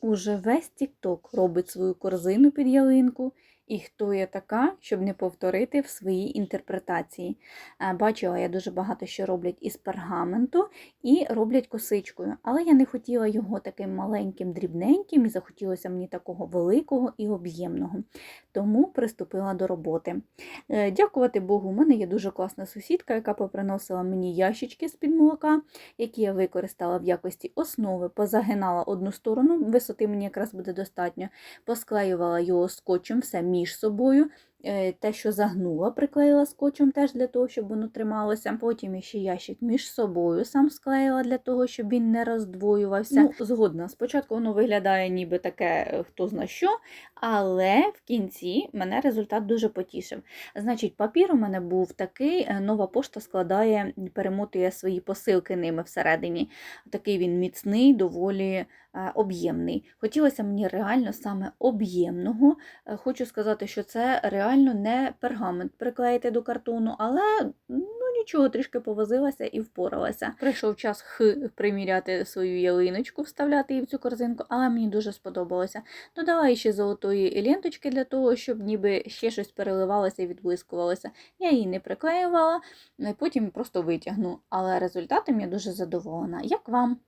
Уже весь Тікток робить свою корзину під ялинку. І хто я така, щоб не повторити в своїй інтерпретації. Е, Бачила, я дуже багато що роблять із пергаменту і роблять косичкою. Але я не хотіла його таким маленьким, дрібненьким, і захотілося мені такого великого і об'ємного. Тому приступила до роботи. Е, Дякувати Богу, у мене є дуже класна сусідка, яка поприносила мені ящички з-під молока, які я використала в якості основи, позагинала одну сторону, висоти мені якраз буде достатньо, посклеювала його скотчем все між собою. Е, Те, що загнула, приклеїла скотчем теж для того, щоб воно трималося. Потім ще ящик між собою сам склеїла для того, щоб він не роздвоювався. Ну, згодна. Спочатку воно виглядає ніби таке, е, хто зна що, але в кінці мене результат дуже потішив. Значить, папір у мене був такий, е, нова пошта складає, перемотує свої посилки ними всередині. Такий він міцний, доволі об'ємний. Хотілося мені реально саме об'ємного. Е, Хочу сказати, що це реально не пергамент приклеїти до картону, але ну нічого, трішки повозилася і впоралася. Прийшов час х приміряти свою ялиночку, вставляти її в цю корзинку, але мені дуже сподобалося. Додала ще золотої ленточки для того, щоб ніби ще щось переливалося і відблискувалося. Я її не приклеювала, потім просто витягну. Але результатом я дуже задоволена. Як вам?